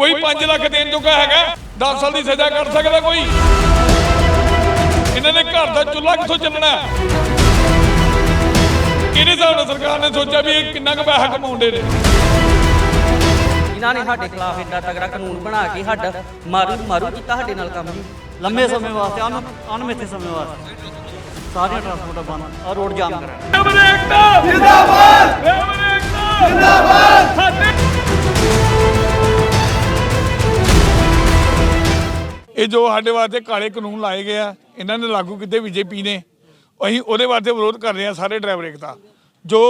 ਕੋਈ 5 ਲੱਖ ਦੇਣ ਜੋਗਾ ਹੈਗਾ 10 ਸਾਲ ਦੀ ਸਜ਼ਾ ਕੱਟ ਸਕਦਾ ਕੋਈ? ਇਹਨਾਂ ਨੇ ਘਰ ਦਾ ਚੁੱਲ੍ਹਾ ਕਿੱਥੋਂ ਚੱਲਣਾ? ਹੈ? ਕਿਹੜੇ ਹਿਸਾਬ ਨਾਲ ਸਰਕਾਰ ਨੇ ਸੋਚਿਆ ਵੀ ਇਹ ਕਿੰਨਾ ਕੁ ਪੈਸਾ ਕਮਾਉਂਦੇ ਨੇ? ਇਹਨਾਂ ਨੇ ਸਾਡੇ ਖਿਲਾਫ ਇੰਨਾ ਤਗੜਾ ਕਾਨੂੰਨ ਬਣਾ ਕੇ ਸਾਡਾ ਮਾਰੂ ਮਾਰੂ ਕੀਤਾ ਸਾਡੇ ਨਾਲ ਕੰਮ ਲੰਮੇ ਸਮੇਂ ਵਾਸਤੇ ਅਨ ਅਨਮਿੱਥੇ ਸਮੇਂ ਵਾਸਤੇ। ਸਾਰੀਆਂ ਟਰਾਂਸਪੋਰਟਾਂ ਬੰਦ ਔਰ ਰੋਡ ਜਾਮ ਏਕਤਾ ਜਿੰਦਾਬਾਦ! ਇਹ ਜੋ ਸਾਡੇ ਵਾਸਤੇ ਕਾਲੇ ਕਾਨੂੰਨ ਲਾਏ ਗਏ ਆ ਇਹਨਾਂ ਨੇ ਲਾਗੂ ਕੀਤੇ ਬੀਜੇਪੀ ਨੇ। ਅਸੀਂ ਉਹਦੇ ਵਾਸਤੇ ਵਿਰੋਧ ਕਰ ਰਹੇ ਆ ਸਾਰੇ ਡਰਾਈਵਰ ਏਕਤਾ। ਜੋ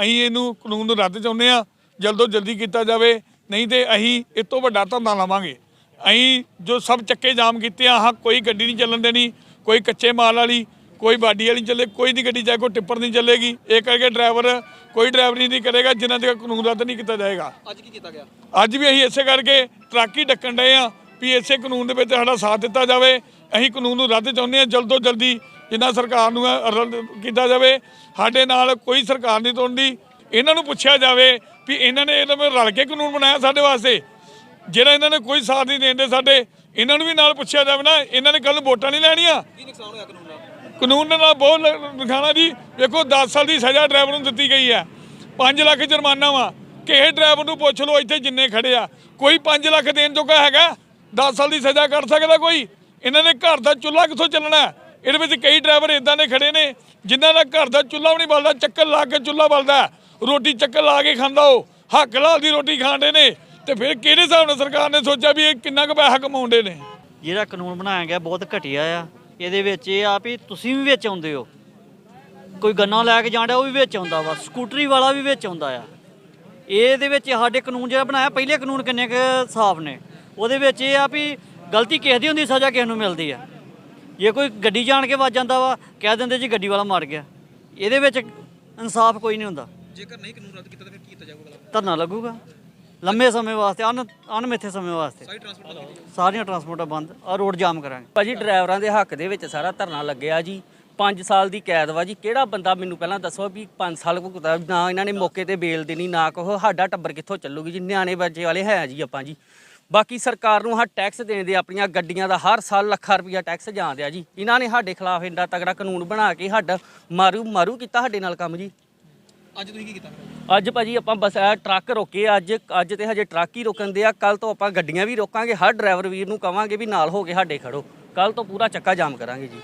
ਅਸੀਂ ਇਹਨੂੰ ਕਾਨੂੰਨ ਨੂੰ ਰੱਦ ਚਾਹੁੰਦੇ ਆ ਜਲਦੋਂ ਜਲਦੀ ਕੀਤਾ ਜਾਵੇ ਨਹੀਂ ਤੇ ਅਸੀਂ ਇਸ ਤੋਂ ਵੱਡਾ ਧਰਨਾ ਲਾਵਾਂਗੇ। ਅਸੀਂ ਜੋ ਸਭ ਚੱਕੇ ਜਾਮ ਕੀਤੇ ਆ ਹਾਂ ਕੋਈ ਗੱਡੀ ਨਹੀਂ ਚੱਲਣ ਦੇਣੀ ਕੋਈ ਕੱਚੇ ਮਾਲ ਵਾਲੀ ਕੋਈ ਬਾਡੀ ਵਾਲੀ ਚੱਲੇ ਕੋਈ ਨਹੀਂ ਗੱਡੀ ਚਾਹੇ ਕੋਈ ਟਿੱਪਰ ਨਹੀਂ ਚੱਲੇਗੀ। ਇਹ ਕਰਕੇ ਡਰਾਈਵਰ ਕੋਈ ਡਰਾਈਵਰੀ ਨਹੀਂ ਕਰੇਗਾ ਜਿਨ੍ਹਾਂ ਤੱਕ ਕਾਨੂੰਨ ਰੱਦ ਨਹੀਂ ਕੀਤਾ ਜਾਏਗਾ। ਅੱਜ ਕੀ ਕੀਤਾ ਗਿਆ? ਅੱਜ ਵੀ ਅਸੀਂ ਇਸੇ ਕਰਕੇ ਟਰੱਕ ਹੀ ਡੱਕਣ ਡਏ ਆ ਵੀ ਇਸੇ ਕਾਨੂੰਨ ਦੇ ਵਿੱਚ ਸਾਡਾ ਸਾਥ ਦਿੱਤਾ ਜਾਵੇ। ਅਸੀਂ ਕਾਨੂੰਨ ਨੂੰ ਰੱਦ ਚਾਹੁੰਦੇ ਆ ਜਲਦੋਂ ਜਲਦੀ ਜਿੰਨਾ ਸਰਕਾਰ ਨੂੰ ਹੈ, ਰੱਦ ਕੀਤਾ ਜਾਵੇ। ਸਾਡੇ ਨਾਲ ਕੋਈ ਸਰਕਾਰ ਨਹੀਂ ਤੋੜਦੀ। ਇਹਨਾਂ ਨੂੰ ਪੁੱਛਿਆ ਜਾਵੇ ਵੀ ਇਹਨਾਂ ਨੇ ਇਹਨਾਂ ਵਿੱਚ ਰਲ ਕੇ ਕਾਨੂੰਨ ਬਣਾਇਆ ਸਾਡੇ ਵਾਸਤੇ। ਜਿਹੜਾ ਇਹਨਾਂ ਨੇ ਕੋਈ ਸਾਥ ਨਹੀਂ ਦੇਂਦੇ ਸਾਡੇ ਇਹਨਾਂ ਨੂੰ ਵੀ ਨਾਲ ਪੁੱਛਿਆ ਜਾਵੇ ਨਾ ਇਹਨਾਂ ਨੇ ਕੱਲ ਵੋਟਾਂ ਨਹੀਂ ਲੈਣੀਆਂ। ਕੀ ਨੁਕਸਾਨ ਹੋਇਆ ਕਾਨੂੰਨ ਨਾਲ? ਕਾਨੂੰਨ ਨਾਲ ਬਹੁਤ ਲਿਖਾਣਾ ਜੀ। ਵੇਖੋ 10 ਸਾਲ ਦੀ ਸਜ਼ਾ ਡਰਾਈਵਰ ਨੂੰ ਦਿੱਤੀ ਗਈ ਹੈ। 5 ਲੱਖ ਜੁਰਮਾਨਾ ਵਾ। ਕਿਸੇ ਡਰਾਈਵਰ ਨੂੰ ਪੁੱਛ ਲਓ ਇੱਥੇ ਜਿੰਨੇ ਖੜੇ ਆ। ਕੋਈ 5 ਲੱਖ ਦੇਣ ਜੋਗਾ ਹੈਗਾ। 10 ਸਾਲ ਦੀ ਸਜ਼ਾ ਕਰ ਸਕਦਾ ਕੋਈ? ਇਹਨਾਂ ਨੇ ਘਰ ਦਾ ਚੁੱਲ੍ਹਾ ਕਿੱਥੋਂ ਚੱਲਣਾ? ਇਹਦੇ ਵਿੱਚ ਕਈ ਡਰਾਈਵਰ ਇਦਾਂ ਦੇ ਖੜੇ ਨੇ, ਜਿਨ੍ਹਾਂ ਦਾ ਘਰ ਦਾ ਚੁੱਲ੍ਹਾ ਵੀ ਨਹੀਂ ਬਲਦਾ, ਚੱਕਰ ਲਾ ਕੇ ਚੁੱਲ੍ਹਾ ਬਲਦਾ। ਰੋਟੀ ਚੱਕਰ ਲਾ ਕੇ ਖਾਂਦਾ ਉਹ। ਹੱਕ ਲਾਲ ਦੀ ਰੋਟੀ ਖਾਂਦੇ ਨੇ। ਤੇ ਫਿਰ ਕਿਹੜੇ ਹਿਸਾਬ ਨਾਲ ਸਰਕਾਰ ਨੇ ਸੋਚਿਆ ਵੀ ਇਹ ਕਿੰਨਾ ਕੁ ਪੈਸਾ ਕਮਾਉਂਦੇ ਨੇ? ਜਿਹੜਾ ਕਾਨੂੰਨ ਬਣਾਇਆ ਗਿਆ ਬਹੁਤ ਘਟੀਆ ਆ। ਇਹਦੇ ਵਿੱਚ ਇਹ ਆ ਵੀ ਤੁਸੀਂ ਵੀ ਵਿੱਚ ਆਉਂਦੇ ਹੋ। ਕੋਈ ਗੰਨਾ ਲੈ ਕੇ ਜਾਂਦਾ, ਉਹ ਵੀ ਵਿੱਚ ਆਉਂਦਾ ਵਾ। ਸਕੂਟਰੀ ਵਾਲਾ ਵੀ ਵਿੱਚ ਆਉਂਦਾ ਆ। ਇਹਦੇ ਵਿੱਚ ਸਾਡੇ ਕਾਨੂੰਨ ਜਿਹੜਾ ਬਣਾਇਆ, ਪਹਿਲੇ ਕਾਨੂੰਨ ਕਿੰਨੇ ਕੁ ਸਾਫ਼ ਨੇ? ਉਹਦੇ ਵਿੱਚ ਇਹ ਆ ਵੀ ਗਲਤੀ ਕਿਸੇ ਦੀ ਹੁੰਦੀ ਸਜ਼ਾ ਕਿਸੇ ਨੂੰ ਮਿਲਦੀ ਆ। ਜੇ ਕੋਈ ਗੱਡੀ ਜਾਣ ਕੇ ਵੱਜ ਜਾਂਦਾ ਵਾ ਕਹਿ ਦਿੰਦੇ ਜੀ ਗੱਡੀ ਵਾਲਾ ਮਰ ਗਿਆ। ਇਹਦੇ ਵਿੱਚ ਇਨਸਾਫ ਕੋਈ ਨਹੀਂ ਹੁੰਦਾ। ਜੇਕਰ ਨਹੀਂ ਕਾਨੂੰਨ ਰੱਦ ਕੀਤਾ ਤਾਂ ਫਿਰ ਕੀ ਕੀਤਾ ਜਾਊਗਾ? ਧਰਨਾ ਲੱਗੂਗਾ। ਲੰਮੇ ਸਮੇਂ ਵਾਸਤੇ ਅਨ ਅਨਮਿੱਥੇ ਸਮੇਂ ਵਾਸਤੇ। ਸਾਰੀਆਂ ਟਰਾਂਸਪੋਰਟਾਂ ਬੰਦ ਔਰ ਰੋਡ ਜਾਮ ਕਰਾਂਗੇ। ਭਾਜੀ ਡਰਾਈਵਰਾਂ ਦੇ ਹੱਕ ਦੇ ਵਿੱਚ ਸਾਰਾ ਧਰਨਾ ਲੱਗਿਆ ਜੀ। 5 ਸਾਲ ਦੀ ਕੈਦ ਵਾ ਜੀ। ਕਿਹੜਾ ਬੰਦਾ ਮੈਨੂੰ ਪਹਿਲਾਂ ਦੱਸੋ ਵੀ 5 ਸਾਲ ਭੁਗਤਾ ਨਾ ਇਹਨਾਂ ਨੇ ਮੌਕੇ ਤੇ ਬੇਲ ਦੇਣੀ ਨਾ ਕਹੋ ਸਾਡਾ ਟੱਬਰ ਕਿੱਥੋਂ ਚੱਲੂਗੀ ਜੀ? ਨਿਆਣੇ ਬੱਚੇ ਵਾਲੇ ਹੈ ਜੀ ਆਪਾਂ ਜੀ। ਬਾਕੀ ਸਰਕਾਰ ਨੂੰ ਹਾਂ ਟੈਕਸ ਦੇਣ ਦੇ ਆਪਣੀਆਂ ਗੱਡੀਆਂ ਦਾ ਹਰ ਸਾਲ ਲੱਖਾਂ ਰੁਪਈਆ ਟੈਕਸ ਜਾਂਦੇ ਜੀ। ਇਹਨਾਂ ਨੇ ਸਾਡੇ ਖਿਲਾਫ ਇੰਨਾ ਤਗੜਾ ਕਾਨੂੰਨ ਬਣਾ ਕੇ ਸਾਡਾ ਮਾਰੂ ਮਾਰੂ ਕੀਤਾ ਸਾਡੇ ਨਾਲ ਕੰਮ ਜੀ। ਅੱਜ ਤੁਸੀਂ ਕੀ ਕੀਤਾ? ਅੱਜ ਭਾਜੀ ਆਪਾਂ ਬਸ ਟਰੱਕ ਰੋਕੇ ਆ, ਅੱਜ ਅੱਜ ਤੇ ਹਜੇ ਟਰੱਕ ਹੀ ਰੋਕਣ ਦੇ ਆ। ਕੱਲ ਤੋਂ ਆਪਾਂ ਗੱਡੀਆਂ ਵੀ ਰੋਕਾਂਗੇ ਹਰ ਡਰਾਈਵਰ ਵੀਰ ਨੂੰ ਕਵਾਂਗੇ ਵੀ ਨਾਲ ਹੋ ਕੇ ਸਾਡੇ ਖੜੋ। ਕੱਲ ਤੋਂ ਪੂਰਾ ਚੱਕਾ ਜਾਮ ਕਰਾਂਗੇ ਜੀ।